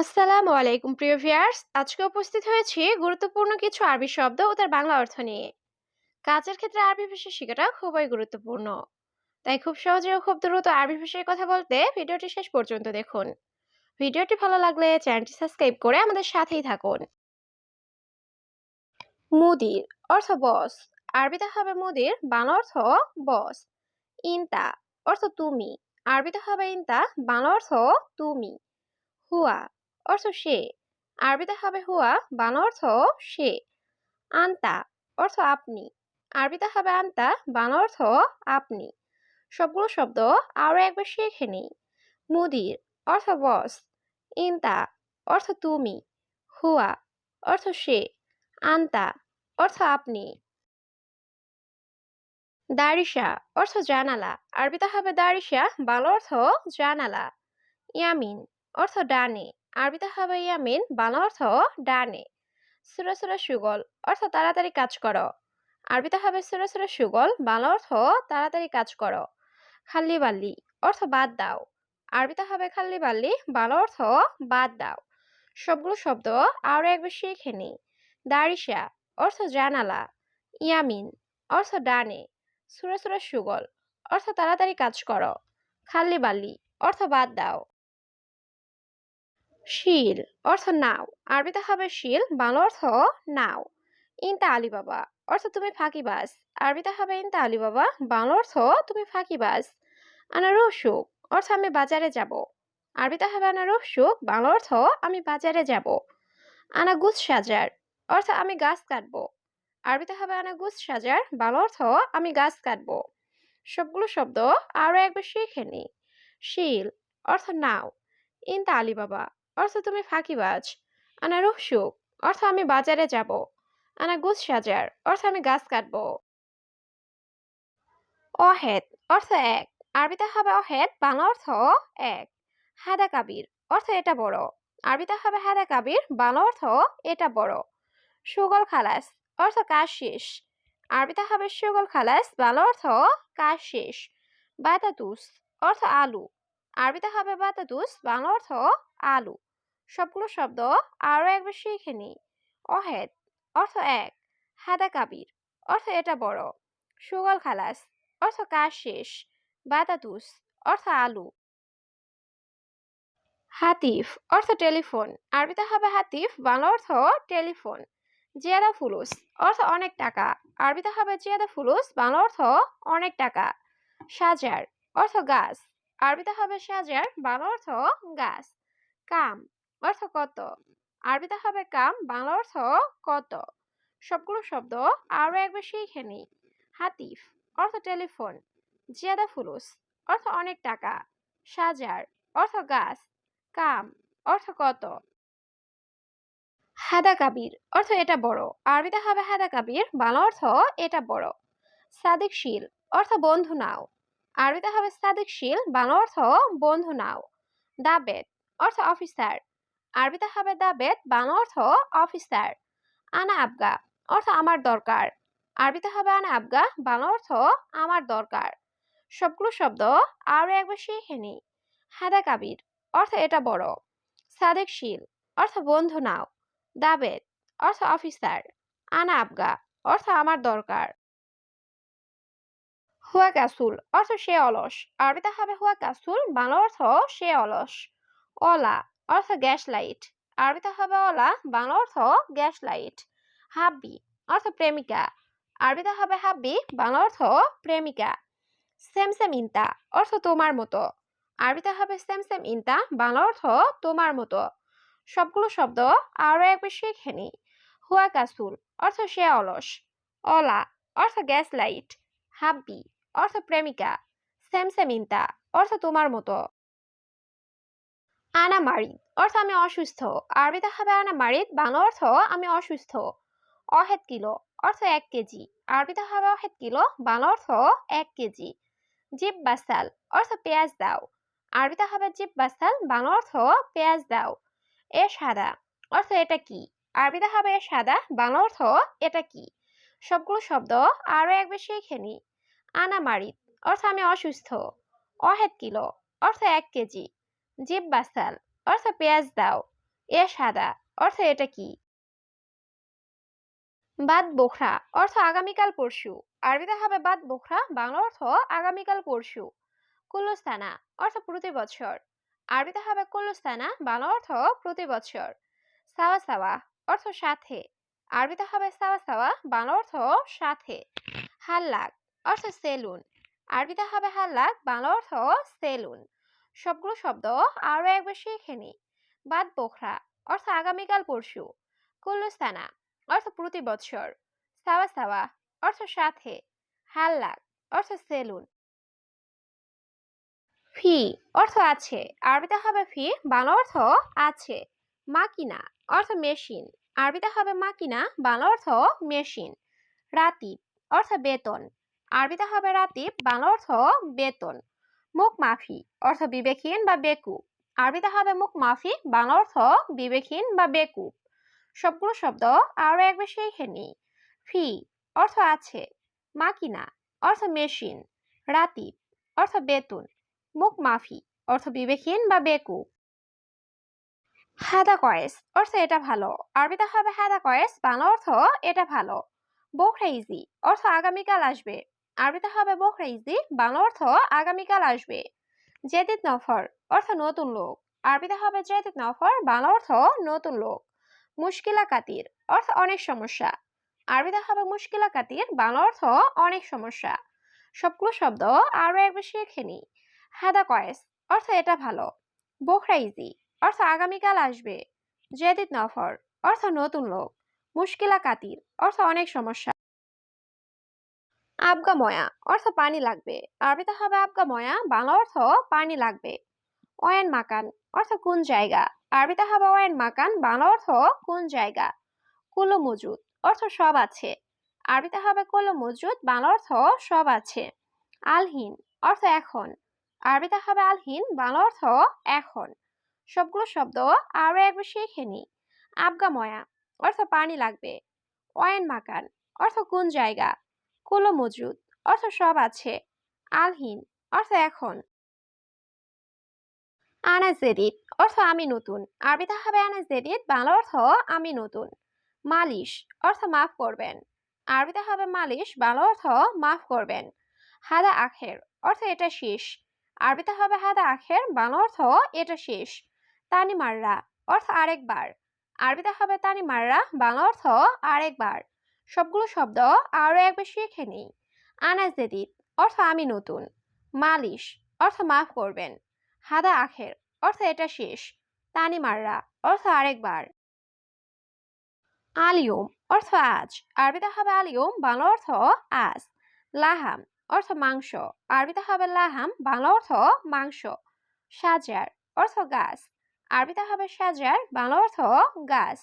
আসসালামু আলাইকুম, প্রিয় ভিউয়ার্স। আজকে উপস্থিত হয়েছি গুরুত্বপূর্ণ কিছু আরবি শব্দ ও তার বাংলা অর্থ নিয়ে। কাজের ক্ষেত্রে আরবি ভাষা শেখাটা খুবই গুরুত্বপূর্ণ। তাই খুব সহজে ও খুব দ্রুত আরবি ভাষায় কথা বলতে ভিডিওটি শেষ পর্যন্ত দেখুন। ভিডিওটি ভালো লাগলে চ্যানেলটি সাবস্ক্রাইব করে আমাদের সাথেই থাকুন। মুদির অর্থ বস। আরবিতে হবে মুদির, বাংলা অর্থ বস। ইনতা অর্থ তুমি। আরবিতে হবে ইনতা, বাংলা অর্থ তুমি। হুয়া অর্থ সে। আরবিতে হবে হুয়া বাংলা অর্থ সে। আন্তা, অর্থ আপনি। আরবিতে হবে আন্তা বাংলা অর্থ আপনি। সবগুলো শব্দ আরও একবার শিখে নেই। মুদির, অর্থ বস। ইনতা, অর্থ তুমি। হুয়া, অর্থ সে। আন্তা, অর্থ আপনি। দারিসা অর্থ জানালা। আরবিতে হবে দারিসা বাংলা অর্থ জানালা। ইয়ামিন অর্থ ডানে আরবিতে হবে ইয়ামিন বাংলা অর্থ ডানে সুরা সুরা সুগল, অর্থ তাড়াতাড়ি কাজ করো আরবিতে হবে সুরা সুরা সুগল, বাংলা অর্থ তাড়াতাড়ি কাজ করো খাল্লি বাল্লি অর্থ বাদ দাও আরবিতে হবে খাল্লি বাল্লি বাংলা অর্থ বাদ দাও সবগুলো শব্দ আরও একবার শিখে নি দারিসা অর্থ জানালা ইয়ামিন, অর্থ ডানে সুরা সুরা সুগল, অর্থ তাড়াতাড়ি কাজ করো খাল্লি বাল্লি অর্থ বাদ দাও শিল অর্থ নাও। আরবিতে হবে শিল, বাংলা অর্থ নাও। ইনতা আলী বাবা অর্থ তুমি ফাঁকিবাজ আরবিতে হবে ইনতা আলী বাবা বাংলা অর্থ তুমি ফাঁকিবাজ আনা রসুক অর্থ আমি বাজারে যাব। আরবিতে হবে আনা রসুক বাংলা অর্থ আমি বাজারে যাব। আনা গুছ সাজার অর্থ আমি গাছ কাটব। আরবিতে হবে আনা গুছ সাজার, বাংলা অর্থ আমি গাছ কাটব। সবগুলো শব্দ আরও একবার শিখে নি। শিল অর্থ নাও। ইনতা আলী বাবা অর্থ তুমি ফাঁকিবাজ। আনা রুহসুক অর্থ আমি বাজারে যাব। আনা গুছ সাজার, অর্থ আমি গাছ কাটবো। অহেদ, অর্থ এক। আরবিতে হবে অহেদ, বাংলা অর্থ এক। হাদা কাবির, অর্থ এটা বড়। আরবিতে হবে হাদা কাবির, বাংলা অর্থ এটা বড়। সুগল খালাস, অর্থ কাজ শেষ। আরবিতে হবে সুগল খালাস, বাংলা অর্থ কাজ শেষ। বাতাতুস অর্থ আলু। আরবিতে হবে বাতাতুস বাংলা অর্থ আলু। সবগুলো শব্দ আরও একবার শিখে নি অহেদ, অর্থ এক। হাদা কাবির, অর্থ এটা বড়। সুগল খালাস, অর্থ কাজ শেষ। বাতাতুস, অর্থ আলু। হাতিফ, অর্থ টেলিফোন। আরবিতে হবে হাতিফ, বাংলা অর্থ টেলিফোন। জিয়াদা ফুলুস, অর্থ অনেক টাকা। আরবিতে হবে জিয়াদা ফুলুস, বাংলা অর্থ অনেক টাকা। সাজার, অর্থ গাছ। আরবিতে হবে সাজার, বাংলা অর্থ গাছ। কাম অর্থ কত? আরবিতে হবে কাম, বাংলা অর্থ কত? সবগুলো শব্দ আরও একবার শিখে হাতিফ, অর্থ টেলিফোন। জিয়াদা ফুলুস, অর্থ অনেক টাকা। সাজার, অর্থ গাছ। কাম, অর্থ কত? হাদা কাবির, অর্থ এটা বড়। আরবিতে হবে হাদা কাবির, বাংলা অর্থ এটা বড়। সাদিক শিল, অর্থ বন্ধু নাও। আরবিতে হবে সাদিক শিল, বাংলা অর্থ বন্ধু নাও। দাবেদ, অর্থ অফিসার। আরবিতে হবে দাবেদ বাংলা অর্থ অফিসার। আনা আবগা, অর্থ আমার দরকার। আরবিতে হবে আনা আবগা, বাংলা অর্থ আমার দরকার। সবগুলো শব্দ আরও একবার শিখে নি হাদা কাবির, অর্থ এটা বড়। সাদেক শিল, অর্থ বন্ধু নাও। দাবেদ অর্থ অফিসার। আনা আবগা, অর্থ আমার দরকার। হুয়া কাসুল, অর্থ সে অলস। আরবিতে হবে হুয়া কাসুল, বাংলা অর্থ সে অলস। অলা অর্থ গ্যাস লাইট আরবিতে হবে অলা বাংলা অর্থ গ্যাস লাইট হাব্বি, অর্থ প্রেমিকা, আরবিতে হবে হাব্বি, বাংলা অর্থ প্রেমিকা সেমসেম ইন্তা অর্থ তোমার মতো, আরবিতে হবে সেমসেম ইন্তা বাংলা অর্থ তোমার মতো, সবগুলো শব্দ আরও একবার শিখে নি হুয়া কাসুল, অর্থ সে অলস, অলা, অর্থ গ্যাস লাইট হাব্বি, অর্থ প্রেমিকা সেমসেম ইন্তা অর্থ তোমার মতো। আনা মারিদ অর্থ আমি অসুস্থ। আরবিতে হবে আনা মারিদ বাংলা অর্থ আমি অসুস্থ। অহেদ কিলো, অর্থ এক কেজি। আরবিতে হবে অহেদ কিলো, বাংলা অর্থ এক কেজি। জিপ বাসাল অর্থ পেঁয়াজ দাও। আরবিতে হবে জিপ বাসাল বাংলা অর্থ পেঁয়াজ দাও। এ সাদা, অর্থ এটা কি? আরবিতে হবে এ সাদা, বাংলা অর্থ এটা কি? সবগুলো শব্দ আরও একবার শিখে নি। আনা অর্থ আমি অসুস্থ। অহেদ কিলো, অর্থ এক কেজি। জিব বাসাল অর্থ পেঁয়াজ দাও, এ সাদা, অর্থ এটা কি? বাদ বোখরা, অর্থ আগামীকাল পরশু, আরবিতে হবে বাদ বোখরা, বাংলা অর্থ আগামীকাল পরশু। কুলুস্তানা, অর্থ প্রতি বছর, আরবিতে হবে কুলুস্তানা, বাংলা অর্থ প্রতি বছর। সাওয়া সাওয়া, অর্থ সাথে, আরবিতে হবে সাওয়া সাওয়া, বাংলা অর্থ সাথে। হাল্লাক, অর্থ সেলুন, আরবিতে হবে হাল্লাক, বাংলা অর্থ সেলুন। সবগুলো শব্দ আরও একবার শিখে নি বাদ বোখরা, অর্থ আগামীকাল পরশু। কুল্লুস্তানা অর্থ প্রতি বছর সাওয়া সাওয়া, অর্থ সাথে। হাল্লাক, অর্থ সেলুন। ফি, অর্থ আছে। আরবিতে হবে ফি, বাংলা অর্থ আছে। মাকিনা, অর্থ মেশিন। আরবিতে হবে মাকিনা, বাংলা অর্থ মেশিন। রাতিব, অর্থ বেতন। আরবিতে হবে রাতিব, বাংলা অর্থ বেতন। মুখ মাফি, অর্থ বিবেকহীন বা বেকুব। আরবিতে হবে মুখ মাফি, বাংলা অর্থ বিবেকহীন বা বেকুব। সবগুলো শব্দ আরও একবার শিখে নিই। ফি, অর্থ আছে। মাকিনা, অর্থ মেশিন। রাতিব, অর্থ বেতন। মুখ মাফি, অর্থ বিবেকহীন বা বেকুব। হাদা কয়েস অর্থ এটা ভালো। আরবিতে হবে হাদা কয়েস বাংলা অর্থ এটা ভালো। বোখরা ইজি অর্থ আগামীকাল আসবে। আরবিতে হবে বোখরা ইজি বাংলা অর্থ আগামীকাল আসবে। জেদিদ নফর, অর্থ নতুন লোক। আরবিতে হবে জেদিদ নফর, বাংলা অর্থ নতুন লোক। মুশকিলা কাতির, অর্থ অনেক সমস্যা। আরবিতে হবে মুশকিলা কাতির, বাংলা অর্থ অনেক সমস্যা। সবগুলো শব্দ আরও একবার শিখে নি হাদা কয়েস, অর্থ এটা ভালো। বোখরা ইজি অর্থ আগামীকাল আসবে। জেদিদ নফর, অর্থ নতুন লোক। মুশকিলা কাতির, অর্থ অনেক সমস্যা। আবগা ময়া অর্থ পানি লাগবে আরবিতে হবে আবগা ময়া বাংলা অর্থ পানি লাগবে ওয়ান মাকান অর্থ কোন জায়গা আরবিতে হবে ওয়ান মাকান বাংলা অর্থ কোন জায়গা কুলো মজুদ অর্থ সব আছে আরবিতে হবে কুলো মজুদ বাংলা অর্থ সব আছে আলহিন অর্থ এখন আরবিতে হবে আলহিন বাংলা অর্থ এখন সবগুলো শব্দ আরও একবার শিখে নি আবগা ময়া অর্থ পানি লাগবে ওয়ান মাকান অর্থ কোন জায়গা কুলো মজুদ, অর্থ সব আছে। আলহীন, অর্থ এখন। আনা জেদিদ অর্থ আমি নতুন। আরবিতে হবে আনা জেদিদ বাংলা অর্থ আমি নতুন। মালিশ, অর্থ মাফ করবেন। আরবিতে হবে মালিশ, বাংলা অর্থ মাফ করবেন। হাদা আখের, অর্থ এটা শেষ। আরবিতে হবে হাদা আখের, বাংলা অর্থ এটা শেষ। তানি মাররা অর্থ আরেকবার। আরবিতে হবে তানি মাররা বাংলা অর্থ আরেকবার। সবগুলো শব্দ আরও একবার শিখে নিই। আনা জেদিদ অর্থ আমি নতুন। মালিশ, অর্থ মাফ করবেন। হাদা আখের, অর্থ এটা শেষ। তানি মাররা, অর্থ আরেকবার। আলিয়ম, অর্থ আজ। আরবিতে হবে আলিয়ম, বাংলা অর্থ আজ। লাহাম, অর্থ মাংস। আরবিতে হবে লাহাম, বাংলা অর্থ মাংস। সাজার, অর্থ গাছ। আরবিতে হবে সাজার, বাংলা অর্থ গাছ।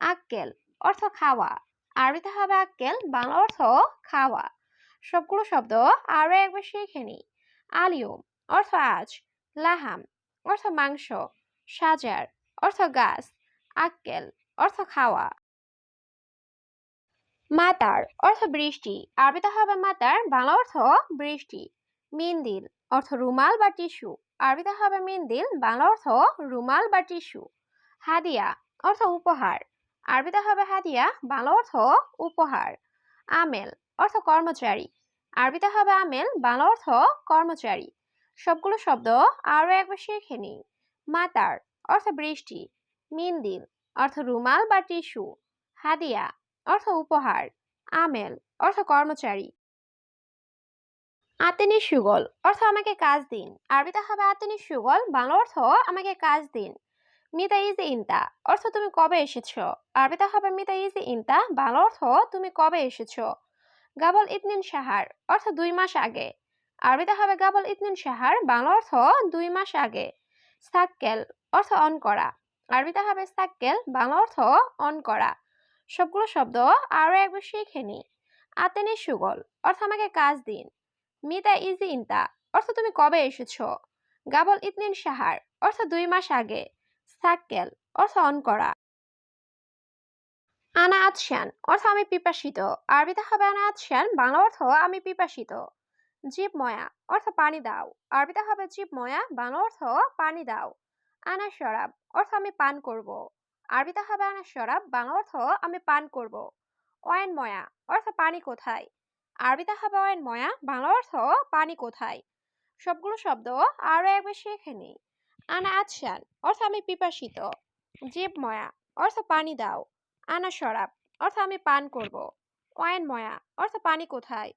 আক্কেল, অর্থ খাওয়া। আরবিতে হবে আক্কেল, বাংলা অর্থ খাওয়া। সবগুলো শব্দ আরও একবার শিখে নি আলিয়ম, অর্থ আজ লাহাম, অর্থ মাংস। সাজার, অর্থ গাছ। আক্কেল, অর্থ খাওয়া। মাতার, অর্থ বৃষ্টি। আরবিতে হবে মাতার, বাংলা অর্থ বৃষ্টি। মিন্দিল, অর্থ রুমাল বা টিস্যু। আরবিতে হবে মিন্দিল, বাংলা অর্থ রুমাল বা টিস্যু। হাদিয়া, অর্থ উপহার। আরবিতে হবে হাদিয়া, বাংলা অর্থ উপহার, আমেল অর্থ কর্মচারী। আরবিতে হবে আমেল, বাংলা অর্থ কর্মচারী। সবগুলো শব্দ আরও একবার শিখে নিই। মাতার অর্থ বৃষ্টি মিন্দিল অর্থ রুমাল বা টিস্যু। হাদিয়া অর্থ উপহার, আমেল অর্থ কর্মচারী। আতেনি সুগল অর্থ আমাকে কাজ দিন। আরবিতে হবে আতেনি সুগল, বাংলা অর্থ আমাকে কাজ দিন। মিতা ইজি ইনতা অর্থ তুমি কবে এসেছ? আরবিতে হবে মিতা ইজি ইনতা বাংলা অর্থ তুমি কবে এসেছ? গাবল ইতনিন সাহার, অর্থ দুই মাস আগে। আরবিতে হবে গাবল ইতনিন সাহার, বাংলা অর্থ দুই মাস আগে। সাক্কেল, অর্থ অন করা। আরবিতে হবে সাক্কেল, বাংলা অর্থ অন করা। সবগুলো শব্দ আরও একবার শিখে নি। আতেনি সুগল, অর্থ আমাকে কাজ দিন। মিতা ইজি ইনতা অর্থ তুমি কবে এসেছ? গাবল ইতনিন সাহার, অর্থ দুই মাস আগে। সাক্কেল অর্থ অন করা। আনা আতশান অর্থ আমি পিপাসিত। আরবিতে হবে আনা আতশান বাংলা অর্থ আমি পিপাসিত। জীব ময়া, অর্থ পানি দাও। আরবিতে হবে জীব ময়া, বাংলা অর্থ পানি দাও। আনা শরাব, অর্থ আমি পান করব। আরবিতে হবে আনা শরাব, বাংলা অর্থ আমি পান করব। অয়েন ময়া, অর্থ পানি কোথায়? আরবিতে হবে অয়েন ময়া, বাংলা অর্থ পানি কোথায়? সবগুলো শব্দ আরও একবার শিখে নিই। আনা আচ্ছান অর্থ আমি পিপাসিত, জীব ময়া, অর্থ পানি দাও, আনা শরাব, অর্থ আমি পান করব, অয়েন ময়া, অর্থ পানি কোথায়?